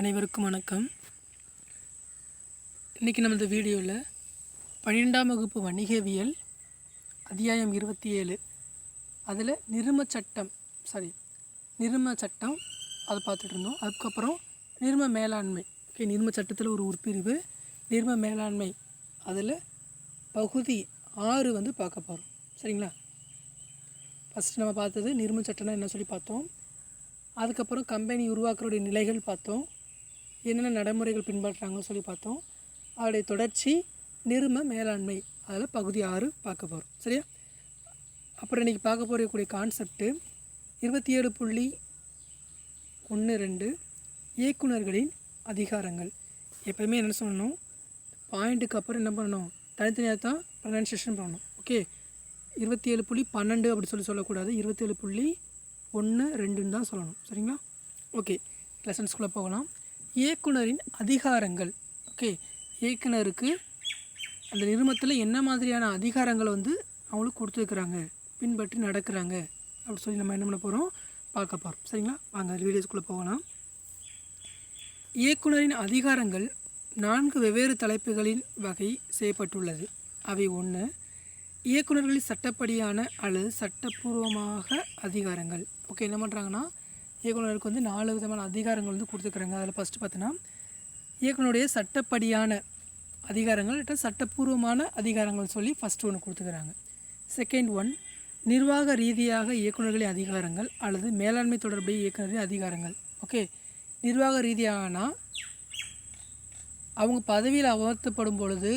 அனைவருக்கும் வணக்கம். இன்றைக்கி நம்ம இந்த வீடியோவில் பன்னிரெண்டாம் வகுப்பு வணிகவியல் அத்தியாயம் இருபத்தி ஏழு. அதில் நிரும சட்டம் சாரி நிரும சட்டம் அதை பார்த்துட்டு இருந்தோம். அதுக்கப்புறம் நிரும மேலாண்மை. ஓகே நிரும சட்டத்தில் ஒரு உட்பிரிவு நிரும மேலாண்மை. அதில் பகுதி ஆறு வந்து பார்க்க போகிறோம் சரிங்களா? ஃபஸ்ட்டு நம்ம பார்த்தது நிரும சட்டம்னா என்ன சொல்லி பார்த்தோம்? அதுக்கப்புறம் கம்பெனி உருவாக்குறோடைய நிலைகள் பார்த்தோம். என்னென்ன நடைமுறைகள் பின்பற்றுறாங்கன்னு சொல்லி பார்த்தோம். அதோடைய தொடர்ச்சி நிரும மேலாண்மை. அதில் பகுதி ஆறு பார்க்க போகிறோம் சரியா? அப்புறம் இன்றைக்கி பார்க்க போகக்கூடிய கான்செப்ட்டு இருபத்தி ஏழு புள்ளி ஒன்று ரெண்டு இயக்குனர்களின் அதிகாரங்கள். எப்போயுமே என்ன சொல்லணும்? பாயிண்ட்டுக்கு அப்புறம் என்ன பண்ணணும்? தனித்தனியாக தான் ப்ரனன்சியேஷன் பண்ணணும். ஓகே இருபத்தி ஏழு புள்ளி பன்னெண்டு அப்படி சொல்லி சொல்லக்கூடாது. இருபத்தேழு புள்ளி ஒன்று ரெண்டுன்னு தான் சொல்லணும். சரிங்களா? ஓகே லெசன்ஸ்குள்ளே போகலாம். இயக்குனரின் அதிகாரங்கள். ஓகே இயக்குனருக்கு அந்த நிறுமத்தில் என்ன மாதிரியான அதிகாரங்களை வந்து அவங்களுக்கு கொடுத்துருக்குறாங்க பின்பற்றி நடக்கிறாங்க அப்படி சொல்லி நம்ம என்ன பண்ண போகிறோம் பார்க்க போகிறோம் சரிங்களா? வாங்க வீடியோஸ்குள்ளே போகலாம். இயக்குனரின் அதிகாரங்கள் நான்கு வெவ்வேறு தலைப்புகளின் வகை செய்யப்பட்டுள்ளது. அவை ஒன்று இயக்குனர்களின் சட்டப்படியான அல்லது சட்டப்பூர்வமாக அதிகாரங்கள். ஓகே என்ன பண்ணுறாங்கன்னா இயக்குனருக்கு வந்து நாலு விதமான அதிகாரங்கள் வந்து கொடுத்துருக்குறாங்க. அதில் ஃபஸ்ட்டு பார்த்தோன்னா இயக்குனருடைய சட்டப்படியான அதிகாரங்கள் இல்லை சட்டப்பூர்வமான அதிகாரங்கள் சொல்லி ஃபஸ்ட்டு ஒன்று கொடுத்துக்கிறாங்க செகண்ட் ஒன் நிர்வாக ரீதியாக இயக்குனர்களின் அதிகாரங்கள் அல்லது மேலாண்மை தொடர்புடைய இயக்குனரின் அதிகாரங்கள். ஓகே நிர்வாக ரீதியாகனா அவங்க பதவியில் அமர்த்தப்படும் பொழுது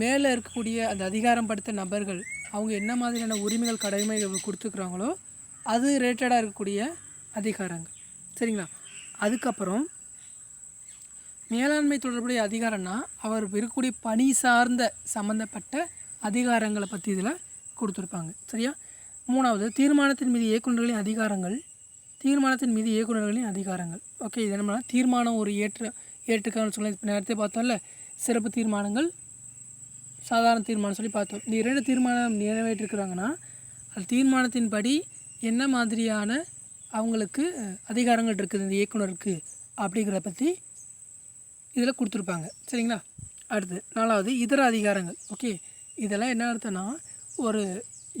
மேலே இருக்கக்கூடிய அந்த அதிகாரம் படுத்த நபர்கள் அவங்க என்ன மாதிரியான உரிமைகள் கடமைகள் கொடுத்துருக்குறாங்களோ அது ரிலேட்டடாக இருக்கக்கூடிய அதிகாரங்கள். சரிங்களா? அதுக்கப்புறம் மேலாண்மை தொடர்புடைய அதிகாரம்னா அவர் இருக்கக்கூடிய பணி சார்ந்த சம்மந்தப்பட்ட அதிகாரங்களை பற்றி இதில் கொடுத்துருப்பாங்க. சரியா? மூணாவது தீர்மானத்தின் மீது இயக்குநர்களின் அதிகாரங்கள் தீர்மானத்தின் மீது இயக்குநர்களின் அதிகாரங்கள். ஓகே இது என்ன தீர்மானம் ஒரு ஏற்று ஏற்றுக்கான்னு சொல்லி இப்போ நேரத்தை பார்த்தோம்ல சிறப்பு தீர்மானங்கள் சாதாரண தீர்மானம் சொல்லி பார்த்தோம். இந்த இரண்டு தீர்மானம் நிறைவேற்றிருக்கிறாங்கன்னா அது தீர்மானத்தின்படி என்ன மாதிரியான அவங்களுக்கு அதிகாரங்கள் இருக்குது இந்த இயக்குனருக்கு அப்படிங்கிறத பற்றி இதில் கொடுத்துருப்பாங்க. சரிங்களா? அடுத்து நாலாவது இதர அதிகாரங்கள். ஓகே இதெல்லாம் என்ன அர்த்தம்னா ஒரு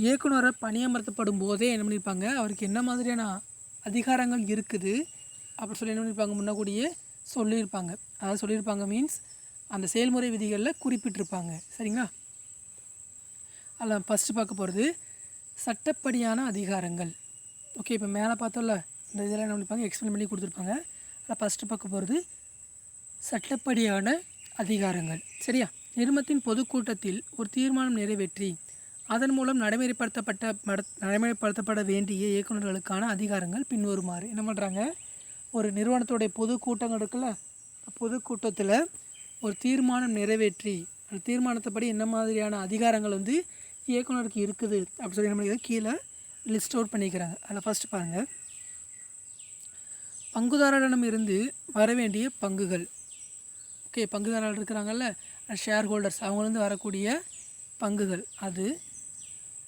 இயக்குனரை பணியமர்த்தப்படும் போதே என்ன பண்ணியிருப்பாங்க அவருக்கு என்ன மாதிரியான அதிகாரங்கள் இருக்குது அப்படி சொல்லி என்ன பண்ணியிருப்பாங்க முன்னக்கூடியே சொல்லியிருப்பாங்க. அதாவது சொல்லியிருப்பாங்க மீன்ஸ் அந்த செயல்முறை விதிகளில் குறிப்பிட்டிருப்பாங்க. சரிங்களா? அதில் ஃபஸ்ட்டு பார்க்க போகிறது சட்டப்படியான அதிகாரங்கள். ஓகே இப்போ மேலே பார்த்தோம்ல இந்த இதெல்லாம் என்ன பண்ணிப்பாங்க? எக்ஸ்பிளைன் பண்ணி கொடுத்துருப்பாங்க. அதில் ஃபஸ்ட்டு பார்க்க போகிறது சட்டப்படியான அதிகாரங்கள். சரியா? நிறுவனத்தின் பொதுக்கூட்டத்தில் ஒரு தீர்மானம் நிறைவேற்றி அதன் மூலம் நடைமுறைப்படுத்தப்பட்ட மட நடைமுறைப்படுத்தப்பட வேண்டிய இயக்குநர்களுக்கான அதிகாரங்கள் பின்வருமாறு. என்ன பண்ணுறாங்க ஒரு நிறுவனத்துடைய பொதுக்கூட்டம் இருக்குல்ல பொதுக்கூட்டத்தில் ஒரு தீர்மானம் நிறைவேற்றி அந்த தீர்மானத்தைப்படி என்ன மாதிரியான அதிகாரங்கள் வந்து இயக்குனருக்கு இருக்குது. அப்படி சொல்லி நம்மளுக்கு கீழே லிஸ்ட் அவுட் பண்ணிக்கிறாங்க. அதில் ஃபஸ்ட்டு பாருங்கள் பங்குதாரரிடம் இருந்து வர வேண்டிய பங்குகள். ஓகே பங்குதாரர்கள் இருக்கிறாங்கல்ல? ஷேர் ஹோல்டர்ஸ் அவங்கலேருந்து வரக்கூடிய பங்குகள். அது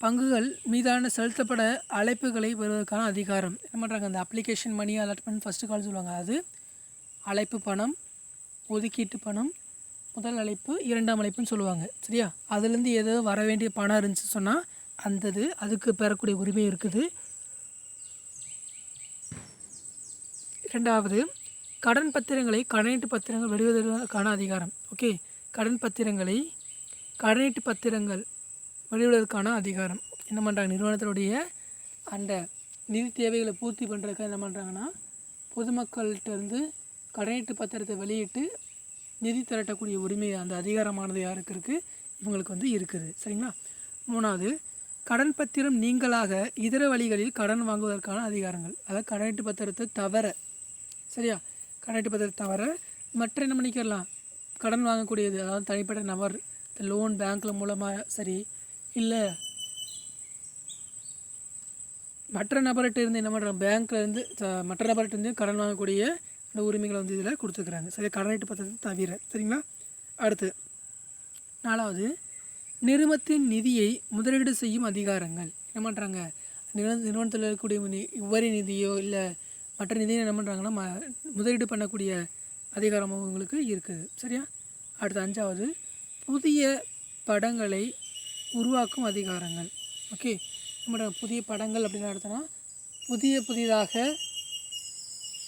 பங்குகள் மீதான செலுத்தப்பட அழைப்புகளை பெறுவதற்கான அதிகாரம். என்ன பண்ணுறாங்க அந்த அப்ளிகேஷன் மணி அலாட்மெண்ட் ஃபஸ்ட்டு கால் சொல்லுவாங்க. அது அழைப்பு பணம் ஒதுக்கீட்டு பணம் முதல் அழைப்பு இரண்டாம் அழைப்புன்னு சொல்லுவாங்க. சரியா? அதுலேருந்து ஏதோ வர வேண்டிய பணம் இருந்துச்சு சொன்னால் அந்த இது அதுக்கு பெறக்கூடிய உரிமை இருக்குது. இரண்டாவது கடன் பத்திரங்களை கடனீட்டு பத்திரங்கள் வெளியிடுவதற்கான அதிகாரம். ஓகே? கடன் பத்திரங்களை கடனீட்டு பத்திரங்கள் வெளியிடுவதற்கான அதிகாரம். என்ன பண்ணுறாங்க நிறுவனத்தினுடைய அந்த நிதி தேவைகளை பூர்த்தி பண்ணுறதுக்கு என்ன பண்ணுறாங்கன்னா பொதுமக்கள்கிட்ட இருந்து கடனீட்டு பத்திரத்தை வெளியிட்டு நிதி திரட்டக்கூடிய உரிமை அந்த அதிகாரமானது யாருக்கு இருக்குது இவங்களுக்கு வந்து இருக்குது. சரிங்களா? மூணாவது கடன் பத்திரம் நீங்களாக இதர வழிகளில் கடன் வாங்குவதற்கான அதிகாரங்கள். அதாவது கடனீட்டு பத்திரத்தை தவிர சரியா? கடனீட்டு பத்திரத்தை தவிர மற்ற என்ன பண்ணிக்கலாம்? கடன் வாங்கக்கூடியது அதாவது தனிப்பட்ட நபர் லோன் பேங்க்கில் மூலமாக சரி இல்லை மற்ற நபர்கிட்ட இருந்து என்ன பண்ணுறாங்க பேங்க்லேருந்து இருந்து மற்ற நபர்கிட்ட இருந்து கடன் வாங்கக்கூடிய அந்த உரிமைகளை வந்து இதில் கொடுத்துருக்குறாங்க. சரி கடனீட்டு பத்திரத்தை தவிர. சரிங்களா? அடுத்து நாலாவது நிறுவனத்தின் நிதியை முதலீடு செய்யும் அதிகாரங்கள். என்ன பண்ணுறாங்க நிறுவன நிறுவனத்தில் இருக்கக்கூடிய நி- உபரி நிதியோ இல்லை மற்ற நிதியை என்ன பண்ணுறாங்கன்னா ம முதலீடு பண்ணக்கூடிய அதிகாரம் அவங்களுக்கு இருக்குது. சரியா? அடுத்து அஞ்சாவது புதிய படங்களை உருவாக்கும் அதிகாரங்கள். ஓகே? நம்ம புதிய படங்கள் அப்படின்னு எடுத்தோன்னா புதிய புதிதாக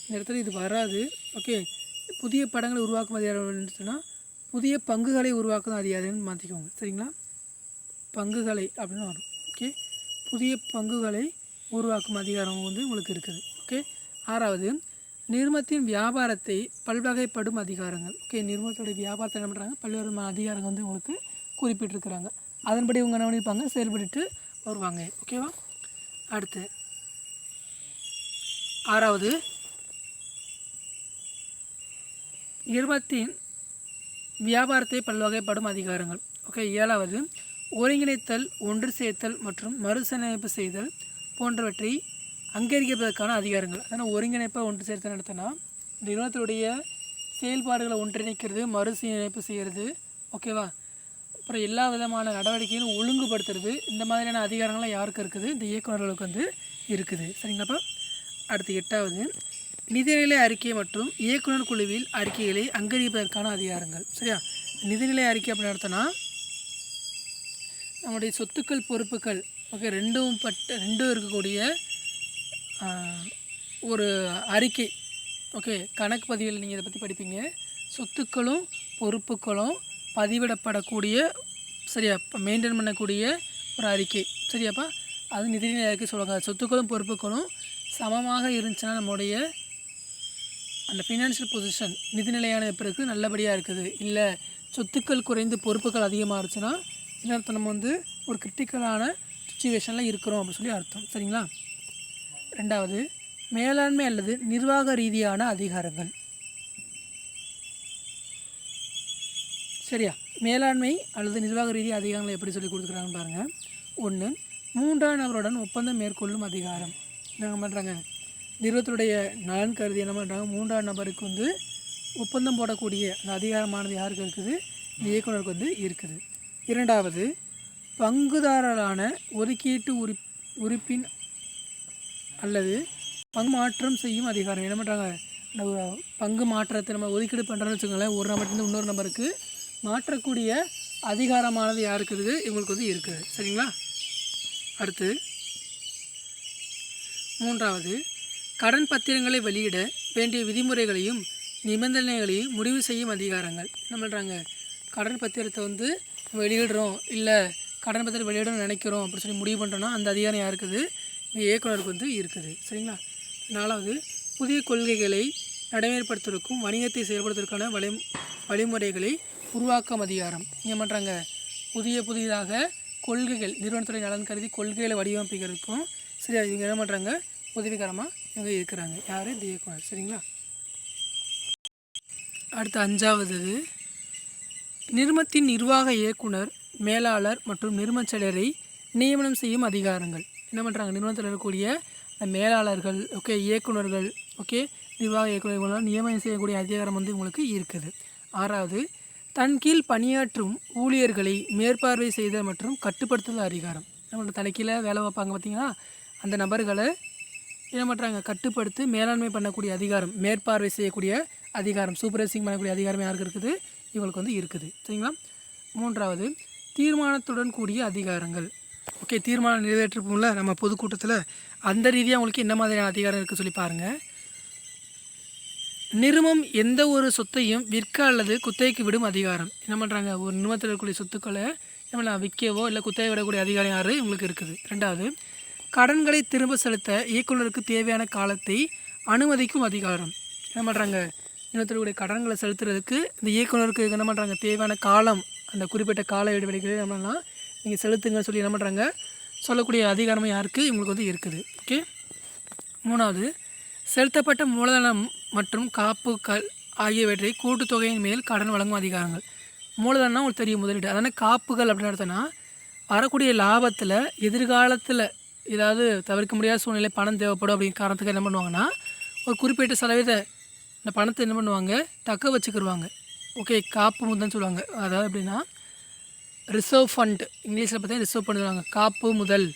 இந்த இடத்துல இது வராது. ஓகே புதிய படங்களை உருவாக்கும் அதிகாரம் சொன்னால் புதிய பங்குகளை உருவாக்கும் அதிகாரம்னு மாற்றிக்கோங்க சரிங்களா? பங்குகளை அப்படின்னு வரும். ஓகே புதிய பங்குகளை உருவாக்கும் அதிகாரம் வந்து உங்களுக்கு இருக்குது. ஓகே ஆறாவது நிறுமத்தின் வியாபாரத்தை பல்வகைப்படும் அதிகாரங்கள். ஓகே நிறுவனத்துடைய வியாபாரத்தை என்ன பண்ணுறாங்க பல்வேறு விதமான அதிகாரங்கள் வந்து உங்களுக்கு குறிப்பிட்டிருக்கிறாங்க. அதன்படி இவங்க என்ன பண்ணியிருப்பாங்க செயல்பட்டு வருவாங்க. ஓகேவா அடுத்து ஆறாவது நிறுவனத்தின் வியாபாரத்தை பல்வகைப்படும் அதிகாரங்கள். ஓகே ஏழாவது ஒருங்கிணைத்தல் ஒன்று சேர்த்தல் மற்றும் மறுசீரமைப்பு செய்தல் போன்றவற்றை அங்கீகரிப்பதற்கான அதிகாரங்கள். அதனால் ஒருங்கிணைப்பை ஒன்று சேர்த்து நடத்தினா நிறுவனத்தினுடைய செயல்பாடுகளை ஒன்றிணைக்கிறது மறுசீரமைப்பு செய்கிறது ஓகேவா அப்புறம் எல்லா விதமான நடவடிக்கைகளும் ஒழுங்குபடுத்துறது இந்த மாதிரியான அதிகாரங்கள்லாம் யாருக்கு இருக்குது? இந்த இயக்குநர்களுக்கு வந்து இருக்குது. சரிங்களாப்பா அடுத்து எட்டாவது நிதிநிலை அறிக்கை மற்றும் இயக்குனர் குழுவில் அறிக்கைகளை அங்கீகரிப்பதற்கான அதிகாரங்கள். சரியா? நிதிநிலை அறிக்கை அப்படின்னு நடத்தினா நம்முடைய சொத்துக்கள் பொறுப்புகள் ஓகே ரெண்டும் பட்ட ரெண்டும் இருக்கக்கூடிய ஒரு அறிக்கை. ஓகே கணக்கு பதிவில் நீங்கள் இதை பற்றி படிப்பீங்க. சொத்துக்களும் பொறுப்புகளும் பதிவிடப்படக்கூடிய சரியா மெயின்டைன் பண்ணக்கூடிய ஒரு அறிக்கை. சரியாப்பா? அது நிதிநிலை அறிக்கை சொல்லுவாங்க. சொத்துக்களும் பொறுப்புகளும் சமமாக இருந்துச்சுன்னா நம்முடைய அந்த ஃபினான்ஷியல் பொசிஷன் நிதிநிலையான பிறகு நல்லபடியாக இருக்குது. இல்லை சொத்துக்கள் குறைந்து பொறுப்புகள் அதிகமாக இருந்துச்சுன்னா என்ன நம்ம வந்து ஒரு கிரிட்டிக்கலான சுச்சுவேஷனில் இருக்கிறோம் அப்படின்னு சொல்லி அர்த்தம். சரிங்களா? ரெண்டாவது மேலாண்மை அல்லது நிர்வாக ரீதியான அதிகாரங்கள். சரியா? மேலாண்மை அல்லது நிர்வாக ரீதியாக அதிகாரங்களை எப்படி சொல்லி கொடுக்குறாங்கன்னு பாருங்கள் ஒன்று மூன்றாம் நபருடன் ஒப்பந்தம் மேற்கொள்ளும் அதிகாரம். என்ன பண்ணுறாங்க நிறுவனத்துடைய நலன் கருதி என்ன பண்ணுறாங்க மூன்றாம் நபருக்கு வந்து ஒப்பந்தம் போடக்கூடிய அந்த அதிகாரமானது யாருக்கு இருக்குது? இந்த இயக்குனருக்கு வந்து இருக்குது. இரண்டாவது பங்குதாரரான ஒதுக்கீட்டு உறுப் உறுப்பின் அல்லது பங்கு மாற்றம் செய்யும் அதிகாரம். என்ன பண்ணுறாங்க ஒரு பங்கு மாற்றத்தை நம்ம ஒதுக்கீடு பண்ணுறோன்னு வச்சுக்கோங்களேன். ஒரு நம்பர்லேருந்து இன்னொரு நம்பருக்கு மாற்றக்கூடிய அதிகாரமானது யாருக்கு இருக்குது? இவங்களுக்கு வந்து இருக்குது. சரிங்களா? அடுத்து மூன்றாவது கடன் பத்திரங்களை வெளியிட வேண்டிய விதிமுறைகளையும் நிபந்தனைகளையும் முடிவு செய்யும் அதிகாரங்கள். என்ன பண்ணுறாங்க கடன் பத்திரத்தை வந்து வெளியிடுறோம். இல்லை கடன் பத்திரம் வெளியிடணும்னு நினைக்கிறோம் அப்படின்னு சொல்லி முடிவு பண்ணுறோன்னா அந்த அதிகாரம் யாருக்குது? இயக்குநருக்கு இயக்குனருக்கு வந்து இருக்குது. சரிங்களா? நாலாவது புதிய கொள்கைகளை நடைமுறைப்படுத்துவதற்கும் வணிகத்தை செயல்படுத்துவதற்கான வழி வழிமுறைகளை உருவாக்கும் அதிகாரம். என்ன பண்ணுறாங்க புதிய புதிதாக கொள்கைகள் நிறுவனத்துறை நலன் கருதி கொள்கைகளை வடிவமைப்பிக்கிறதுக்கும் சரி இவங்க என்ன பண்ணுறாங்க உதவிகரமாக அங்கே இருக்கிறாங்க. யார்? இந்த இயக்குனர் சரிங்களா? அடுத்து அஞ்சாவது நிறுமத்தின் நிர்வாக இயக்குனர் மேலாளர் மற்றும் நிறுவனச் செயலரை நியமனம் செய்யும் அதிகாரங்கள். என்ன பண்ணுறாங்க நிறுவனத்தில் இருக்கக்கூடிய மேலாளர்கள் ஓகே இயக்குனர்கள் ஓகே நிர்வாக இயக்குநர்களால் நியமனம் செய்யக்கூடிய அதிகாரம் வந்து உங்களுக்கு இருக்குது. ஆறாவது தன் கீழ் பணியாற்றும் ஊழியர்களை மேற்பார்வை செய்தல் மற்றும் கட்டுப்படுத்துதல் அதிகாரம். நம்ம தலைக்கீழே வேலை வைப்பாங்க பார்த்திங்கன்னா அந்த நபர்களை என்ன பண்ணுறாங்க கட்டுப்படுத்தி மேலாண்மை பண்ணக்கூடிய அதிகாரம் மேற்பார்வை செய்யக்கூடிய அதிகாரம் சூப்பர்வைசிங் பண்ணக்கூடிய அதிகாரம் யாருக்கு இருக்குது? இவங்களுக்கு வந்து இருக்குது. சரிங்களா? மூன்றாவது தீர்மானத்துடன் கூடிய அதிகாரங்கள். ஓகே தீர்மானம் நிறைவேற்றிருப்போம்ல நம்ம பொதுக்கூட்டத்தில்? அந்த ரீதியாக உங்களுக்கு என்ன மாதிரியான அதிகாரம் இருக்குது சொல்லி பாருங்கள் நிறுவனம் எந்த ஒரு சொத்தையும் விற்க அல்லது குத்தகைக்கு விடும் அதிகாரம். என்ன பண்ணுறாங்க ஒரு நிறுவனத்தில் இருக்கக்கூடிய சொத்துக்களை என்ன விற்கவோ இல்லை குத்தகை விடக்கூடிய அதிகாரம் யார்? உங்களுக்கு இருக்குது. ரெண்டாவது கடன்களை திரும்ப செலுத்த இயக்குனருக்கு தேவையான காலத்தை அனுமதிக்கும் அதிகாரம். என்ன பண்ணுறாங்க நிறுவனத்தினுடைய கடன்களை செலுத்துறதுக்கு இந்த இயக்குனருக்கு என்ன பண்ணுறாங்க தேவையான காலம் அந்த குறிப்பிட்ட கால இடைவெளிகளை என்ன பண்ணலாம்? நீங்கள் செலுத்துங்கன்னு சொல்லி என்ன பண்ணுறாங்க சொல்லக்கூடிய அதிகாரமும் யாருக்கு? இவங்களுக்கு வந்து இருக்குது. ஓகே? மூணாவது செலுத்தப்பட்ட மூலதனம் மற்றும் காப்புகள் ஆகியவற்றை கூட்டுத்தொகையின் மேல் கடன் வழங்கும் அதிகாரங்கள். மூலதனம்னா உங்களுக்கு தெரியும் முதலீடு. அதனால் காப்புகள் அப்படின்னு நடத்தினா வரக்கூடிய லாபத்தில் எதிர்காலத்தில் ஏதாவது தவிர்க்க முடியாத சூழ்நிலை பணம் தேவைப்படும் அப்படிங்கிற காரணத்துக்கு என்ன பண்ணுவாங்கன்னா ஒரு குறிப்பிட்ட சதவீத இந்த பணத்தை என்ன பண்ணுவாங்க? தக்க வச்சுக்கிடுவாங்க ஓகே காப்பு முதல்னு சொல்லுவாங்க. அதாவது எப்படின்னா ரிசர்வ் ஃபண்ட் இங்கிலீஷில் பார்த்தீங்கன்னா ரிசர்வ் ஃபண்ட் சொல்லுவாங்க. காப்பு முதல்.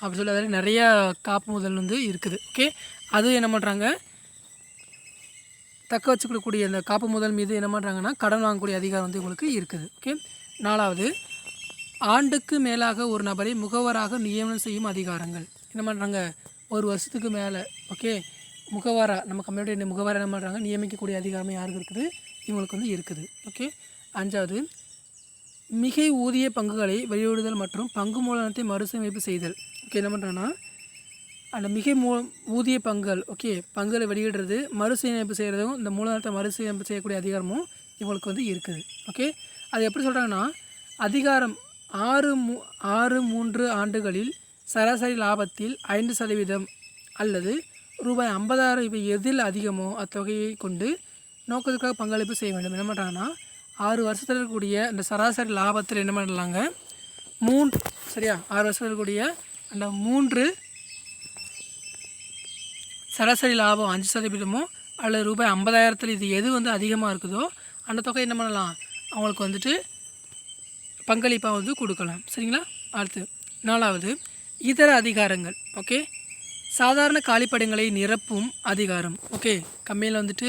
அப்படி சொல்லி அதில் நிறையா காப்பு முதல் வந்து இருக்குது. ஓகே அது என்ன பண்ணுறாங்க தக்க வச்சுக்கக்கூடிய அந்த காப்பு முதல் மீது என்ன பண்ணுறாங்கன்னா கடன் வாங்கக்கூடிய அதிகாரம் வந்து உங்களுக்கு இருக்குது. ஓகே நாலாவது ஆண்டுக்கு மேலாக ஒரு நபரை முகவராக நியமனம் செய்யும் அதிகாரங்கள். என்ன பண்ணுறாங்க ஒரு வருஷத்துக்கு மேலே ஓகே முகவரா நம்ம கம்யூனிட்டி முகவரா என்ன பண்ணுறாங்க நியமிக்கக்கூடிய அதிகாரம் யாருக்கு இருக்குது? இவங்களுக்கு வந்து இருக்குது ஓகே அஞ்சாவது மிகை ஊதிய பங்குகளை வெளியிடுதல் மற்றும் பங்கு மூலதனத்தை மறுசீரமைப்பு செய்தல். ஓகே என்ன பண்ணுறாங்கன்னா அந்த மிகை மூ ஊதிய பங்குகள் ஓகே பங்குகளை வெளியிடுறது மறுசீரமைப்பு செய்கிறதும் இந்த மூலதனத்தை மறுசீரமைப்பு செய்யக்கூடிய அதிகாரமும் இவங்களுக்கு வந்து இருக்குது ஓகே அது எப்படி சொல்கிறாங்கன்னா அதிகாரம் ஆறு மூ ஆறு மூன்று ஆண்டுகளில் சராசரி லாபத்தில் ஐந்து சதவீதம் அல்லது ரூபாய் ஐம்பதாயிரம் இவை எதில் அதிகமோ அத்தொகையை கொண்டு நோக்கத்துக்காக பங்களிப்பு செய்ய வேண்டும். என்ன பண்ணுறாங்கன்னா ஆறு வருஷத்தில் இருக்கக்கூடிய அந்த சராசரி லாபத்தில் என்ன பண்ணலாங்க? மூன்று சரியா? ஆறு வருஷத்தில் இருக்கக்கூடிய அந்த மூன்று சராசரி லாபம் அஞ்சு சதவீதமோ அல்லது ரூபாய் ஐம்பதாயிரத்தில் இது எது வந்து அதிகமாக இருக்குதோ அந்த தொகை என்ன பண்ணலாம்? அவங்களுக்கு வந்துட்டு பங்களிப்பாக வந்து கொடுக்கலாம். சரிங்களா? அடுத்து நாலாவது இதர அதிகாரங்கள். ஓகே? சாதாரண காலிப்படங்களை நிரப்பும் அதிகாரம். ஓகே? கம்பெனியில் வந்துட்டு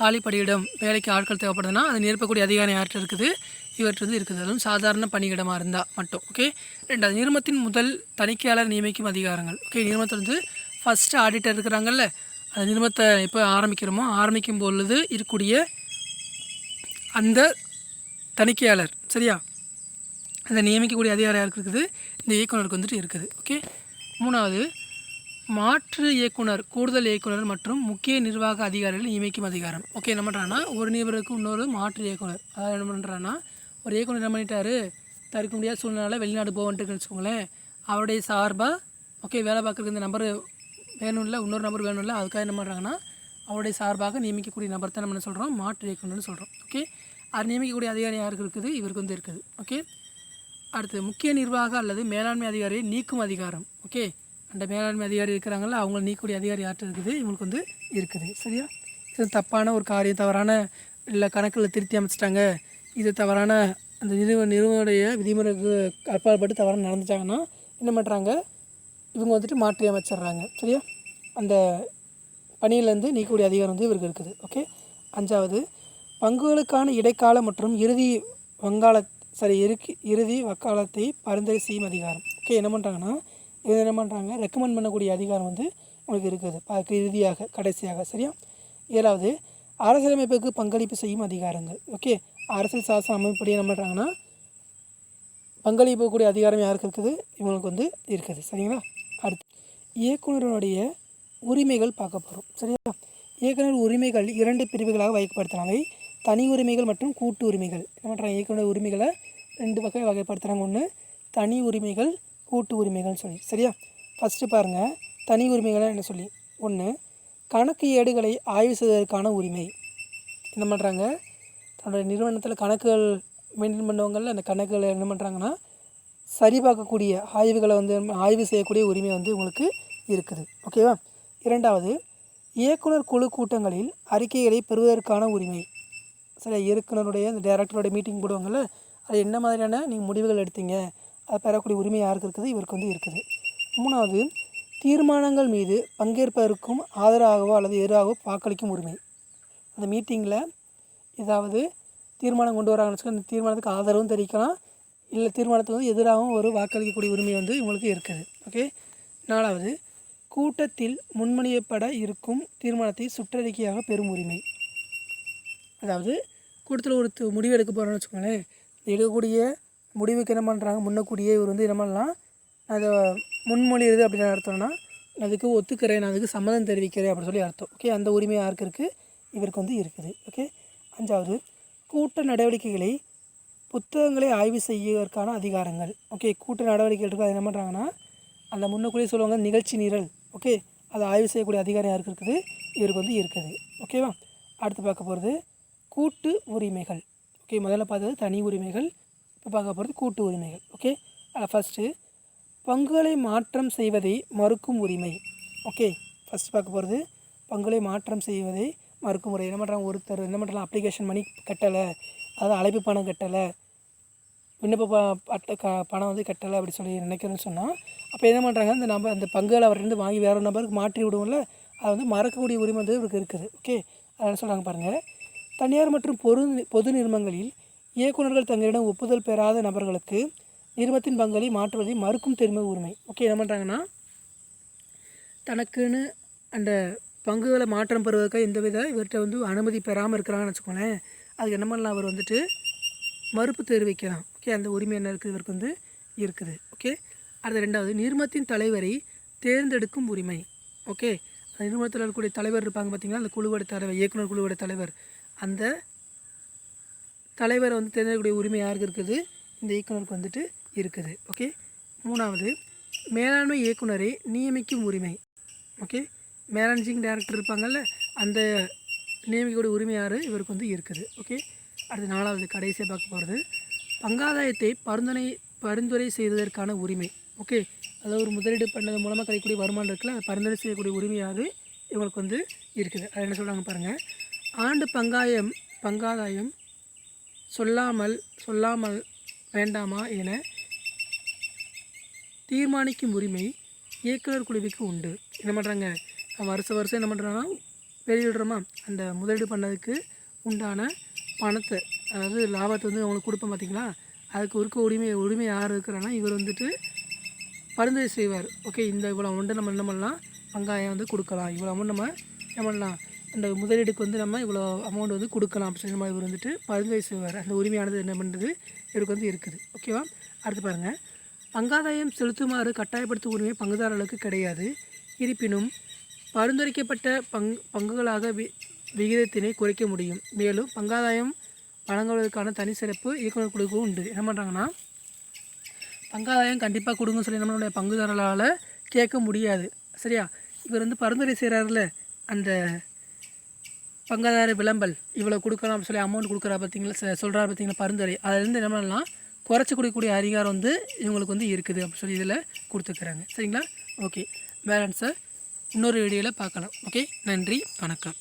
காலிப்படையிடம் வேலைக்கு ஆட்கள் தேவைப்படுதுன்னா அதை நிரப்பக்கூடிய அதிகாரம் யார்கிட்ட இருக்குது? இவர்கிட்ட வந்து இருக்குது. அதுவும் சாதாரண பணியிடமாக இருந்தால் மட்டும். ஓகே? ரெண்டாவது நிறுமத்தின் முதல் தணிக்கையாளர் நியமிக்கும் அதிகாரங்கள். ஓகே? நிறுவனத்தில் வந்து ஃபஸ்ட்டு ஆடிட்டர் இருக்கிறாங்கல்ல அந்த நிறுவனத்தை எப்போ ஆரம்பிக்கிறோமோ ஆரம்பிக்கும் பொழுது இருக்கக்கூடிய அந்த தணிக்கையாளர். சரியா? அதை நியமிக்கக்கூடிய அதிகாரம் யாருக்கு இருக்குது? இந்த இயக்குனருக்கு வந்துட்டு இருக்குது. ஓகே மூணாவது மாற்று இயக்குனர் கூடுதல் இயக்குனர் மற்றும் முக்கிய நிர்வாக அதிகாரிகள் நியமிக்கும் அதிகாரம். ஓகே என்ன பண்ணுறாங்கன்னா ஒரு நிபுணருக்கு இன்னொரு மாற்று இயக்குனர். அதாவது என்ன பண்ணுறான்னா ஒரு இயக்குனர் என்ன பண்ணிட்டாரு? தவிர்க்க முடியாத சூழ்நிலை வெளிநாடு போகன்ட்டுன்னு வச்சுக்கோங்களேன். அவருடைய சார்பாக ஓகே வேலை பார்க்குறதுக்கு இந்த நம்பர் வேணும்ல இன்னொரு நம்பர் வேணும்ல அதுக்காக என்ன பண்ணுறாங்கன்னா அவருடைய சார்பாக நியமிக்கக்கூடிய நபர் தான் நம்ம என்ன சொல்கிறோம் மாற்று இயக்குனர்னு சொல்கிறோம் ஓகே அது நியமிக்கக்கூடிய அதிகாரம் யாருக்கு இருக்குது? இவருக்கு வந்து இருக்குது. ஓகே அடுத்து முக்கிய நிர்வாக அல்லது மேலாண்மை அதிகாரியை நீக்கும் அதிகாரம். ஓகே அந்த மேலாண்மை அதிகாரி இருக்கிறாங்கல்ல அவங்கள நீக்கக்கூடிய அதிகாரி யார்கிட்ட இருக்குது? இவங்களுக்கு வந்து இருக்குது. சரியா? இது தப்பான ஒரு காரியம் தவறான இல்லை கணக்கில் திருத்தி அமைச்சிட்டாங்க. இது தவறான அந்த நிறுவ நிறுவனுடைய விதிமுறைக்கு கற்பாடுபட்டு தவறாக நடந்துட்டாங்கன்னா என்ன பண்ணுறாங்க இவங்க வந்துட்டு மாற்றி அமைச்சிடுறாங்க. சரியா? அந்த பணியிலேருந்து நீக்கக்கூடிய அதிகாரம் வந்து இவருக்கு இருக்குது. ஓகே அஞ்சாவது பங்குகளுக்கான இடைக்கால மற்றும் இறுதி வங்காள சரி இருக்கு இறுதி வக்காலத்தை பரிந்துரை செய்யும் அதிகாரம். ஓகே என்ன பண்ணுறாங்கன்னா இது என்ன பண்ணுறாங்க ரெக்கமெண்ட் பண்ணக்கூடிய அதிகாரம் வந்து உங்களுக்கு இருக்குது. பார்க்க இறுதியாக கடைசியாக சரியா? ஏழாவது அரசியலமைப்புக்கு பங்களிப்பு செய்யும் அதிகாரங்கள். ஓகே அரசியல் சாசன அமைப்படி என்ன பண்ணுறாங்கன்னா பங்களிக்கக்கூடிய அதிகாரம் யாருக்கு இருக்குது? இவங்களுக்கு வந்து இருக்குது. சரிங்களா? அடுத்து இயக்குநருடைய உரிமைகள் பார்க்க போகிறோம் சரியா? இயக்குனர் உரிமைகள் இரண்டு பிரிவுகளாக வகைப்படுத்தலாம். அவை தனி உரிமைகள் மற்றும் கூட்டு உரிமைகள். என்ன பண்ணுறாங்க இயக்குனர் உரிமைகளை ரெண்டு வகை வகைப்படுத்துகிறாங்க ஒன்று தனி உரிமைகள் கூட்டு உரிமைகள்னு சொல்லி. சரியா? ஃபஸ்ட்டு பாருங்கள் தனி உரிமைகள் என்ன சொல்லி? ஒன்று கணக்கு ஏடுகளை ஆய்வு செய்வதற்கான உரிமை. என்ன பண்ணுறாங்க தன்னுடைய நிறுவனத்தில் கணக்குகள் மெயின்டைன் பண்ணவங்களில் அந்த கணக்குகளை என்ன பண்ணுறாங்கன்னா சரி பார்க்கக்கூடிய ஆய்வுகளை வந்து ஆய்வு செய்யக்கூடிய உரிமை வந்து உங்களுக்கு இருக்குது. ஓகேவா இரண்டாவது இயக்குனர் குழு கூட்டங்களில் அறிக்கைகளை பெறுவதற்கான உரிமை. சில இயக்குனருடைய அந்த டேரக்டருடைய மீட்டிங் போடுவாங்கள்ல அது என்ன மாதிரியான நீங்கள் முடிவுகள் எடுத்தீங்க அதை பெறக்கூடிய உரிமை யாருக்கு இருக்குது? இவருக்கு வந்து இருக்குது. மூணாவது தீர்மானங்கள் மீது பங்கேற்பதற்கும் ஆதரவாகவோ அல்லது எதிராகவோ வாக்களிக்கும் உரிமை. அந்த மீட்டிங்கில் ஏதாவது தீர்மானம் கொண்டு வராங்கன்னு வச்சுக்கோங்க அந்த தீர்மானத்துக்கு ஆதரவும் தெரிவிக்கலாம். இல்லை தீர்மானத்துக்கு வந்து எதிராகவும் ஒரு வாக்களிக்கக்கூடிய உரிமை வந்து இவங்களுக்கு இருக்குது. ஓகே நாலாவது கூட்டத்தில் முன்மொழியப்பட இருக்கும் தீர்மானத்தை சுற்றறிக்கையாக பெறும் உரிமை. அதாவது கூட்டத்தில் ஒரு முடிவு எடுக்க போகிறோன்னு வச்சுக்கோங்களேன். எடுக்கக்கூடிய முடிவுக்கு என்ன பண்ணுறாங்க முன்னக்கூடிய இவர் வந்து என்ன பண்ணலாம்? அதை முன்மொழியிறது அப்படின்னு அர்த்தம்னா அதுக்கு ஒத்துக்கிறேன் நான் அதுக்கு சம்மதம் தெரிவிக்கிறேன் அப்படின்னு சொல்லி அர்த்தம். ஓகே அந்த உரிமை யாருக்கு இருக்குது இவருக்கு வந்து இருக்குது. ஓகே அஞ்சாவது கூட்ட நடவடிக்கைகளை புத்தகங்களை ஆய்வு செய்வதற்கான அதிகாரங்கள். ஓகே கூட்ட நடவடிக்கைகள் இருக்குது அது என்ன பண்ணுறாங்கன்னா அந்த முன்னக்கூடிய சொல்லுவாங்க நிகழ்ச்சி நிரல். ஓகே அதை ஆய்வு செய்யக்கூடிய அதிகாரம் யாருக்கு இருக்குது? இவருக்கு வந்து இருக்குது. ஓகேவா அடுத்து பார்க்க போகிறது கூட்டு உரிமைகள். ஓகே முதல்ல பார்த்தது தனி உரிமைகள் இப்போ பார்க்க போகிறது கூட்டு உரிமைகள். ஓகே அதில் ஃபஸ்ட்டு பங்குகளை மாற்றம் செய்வதை மறுக்கும் உரிமை. ஓகே ஃபஸ்ட் பார்க்க போகிறது பங்குகளை மாற்றம் செய்வதை மறுக்கும் உரிமை. என்ன பண்ணுறாங்க ஒருத்தர் என்ன பண்ணுறாங்க அப்ளிகேஷன் பண்ணி கட்டலை அதாவது அழைப்பு பணம் கட்டலை விண்ணப்ப ப- பட்ட க பணம் வந்து கட்டலை அப்படி சொல்லி நினைக்கிறேன்னு சொன்னால் அப்போ என்ன பண்ணுறாங்க அந்த நம்பர் அந்த பங்குகளை அவர்கிட்ட வாங்கி வேறு ஒரு நபருக்கு மாற்றி விடுவோம்ல அது வந்து மறக்கக்கூடிய உரிமை வந்து இவருக்கு இருக்குது. ஓகே அதனால் சொல்கிறாங்க பாருங்கள் தனியார் மற்றும் பொது பொது நிறுவனங்களில் இயக்குநர்கள் தங்களிடம் ஒப்புதல் பெறாத நபர்களுக்கு நிறுவனத்தின் பங்களை மாற்றுவதை மறுக்கும் தெரிமை உரிமை. ஓகே என்ன பண்ணுறாங்கன்னா தனக்குன்னு அந்த பங்குகளை மாற்றம் பெறுவதற்காக எந்தவித இவர்கிட்ட வந்து அனுமதி பெறாமல் இருக்கிறாங்கன்னு வச்சுக்கோங்களேன். அதுக்கு என்ன பண்ணலாம் அவர் வந்துட்டு மறுப்பு தெரிவிக்கலாம். ஓகே அந்த உரிமை என்ன இருக்குது இவருக்கு வந்து இருக்குது. ஓகே அடுத்த ரெண்டாவது நிறுவனத்தின் தலைவரை தேர்ந்தெடுக்கும் உரிமை. ஓகே நிறுவனத்தில் இருக்கக்கூடிய தலைவர் இருப்பாங்க பார்த்தீங்கன்னா அந்த குழுவோட தலைவர் இயக்குனர் குழுவோட தலைவர். அந்த தலைவரை வந்து தேர்ந்தெடுக்கக்கூடிய உரிமை யாருக்கு இருக்குது? இந்த இயக்குனருக்கு வந்துட்டு இருக்குது. ஓகே? மூணாவது மேலாண்மை இயக்குனரை நியமிக்கும் உரிமை. ஓகே? மேனேஜிங் டைரக்டர் இருப்பாங்கல்ல அந்த நியமிக்கக்கூடிய உரிமை யார்? இவருக்கு வந்து இருக்குது. ஓகே? அடுத்து நாலாவது கடைசியாக பார்க்க போகிறது பங்காதாயத்தை பரிந்துரை பரிந்துரை செய்வதற்கான உரிமை. ஓகே? அதாவது ஒரு முதலீடு பண்ணது மூலமாக கிடைக்கக்கூடிய வருமானம் இருக்குல்ல அதை பரிந்துரை செய்யக்கூடிய உரிமை யார்? இவங்களுக்கு வந்து இருக்குது. அது என்ன சொல்கிறாங்க பாருங்கள் ஆண்டு பங்காயம் பங்காதாயம் சொல்லாமல் சொல்லாமல் வேண்டாமா என தீர்மானிக்கும் உரிமை இயக்குனர் குழுவிற்கு உண்டு. என்ன பண்ணுறாங்க வருஷம் வருஷம் என்ன பண்ணுறாங்கன்னா வெளியிடுறோமா? அந்த முதலீடு பண்ணதுக்கு உண்டான பணத்தை அதாவது லாபத்தை வந்து அவங்களுக்கு கொடுப்போம் பார்த்தீங்களா அதுக்கு இருக்க உரிமை உரிமை யார் இருக்கிறான்னா இவர் வந்துட்டு பரிந்துரை செய்வார். ஓகே இந்த இவ்வளோ அமௌண்ட்டை நம்ம என்ன பண்ணலாம்? வெங்காயம் வந்து கொடுக்கலாம். இவ்வளோ அமௌண்ட் நம்ம என்ன பண்ணலாம்? அந்த முதலீடுக்கு வந்து நம்ம இவ்வளோ அமௌண்ட் வந்து கொடுக்கலாம் அப்படின்னு இவர் வந்துட்டு பரிந்துரை செய்வார். அந்த உரிமையானது என்ன பண்ணுறது இவருக்கு வந்து இருக்குது. ஓகேவா அடுத்து பாருங்கள் பங்காதாயம் செலுத்துமாறு கட்டாயப்படுத்தும் உரிமை பங்குதாரர்களுக்கு கிடையாது. இருப்பினும் பரிந்துரைக்கப்பட்ட பங் பங்குகளாக வி விகிதத்தினை குறைக்க முடியும். மேலும் பங்காதாயம் வழங்குவதற்கான தனி சிறப்பு இயக்குனர் குழுக்கும் உண்டு. என்ன பண்ணுறாங்கன்னா பங்காதாயம் கண்டிப்பாக கொடுங்கன்னு சொல்லி நம்மளுடைய பங்குதாரர்களால் கேட்க முடியாது. சரியா? இவர் வந்து பரிந்துரை செய்கிறாருல அந்த பங்காதார விளம்பல் இவ்வளோ கொடுக்கலாம் சொல்லி அமௌண்ட் கொடுக்குறா பார்த்தீங்களா சொல்கிறா பார்த்தீங்களா பரிந்துரை. அதுலேருந்து என்ன பண்ணலாம் குறைச்சி கொடுக்கக்கூடிய அதிகாரம் வந்து இவங்களுக்கு வந்து இருக்குது அப்படின்னு சொல்லி இதில் கொடுத்துக்கிறாங்க. சரிங்களா? ஓகே பேலன்ஸை இன்னொரு வீடியோவில் பார்க்கலாம். ஓகே நன்றி வணக்கம்.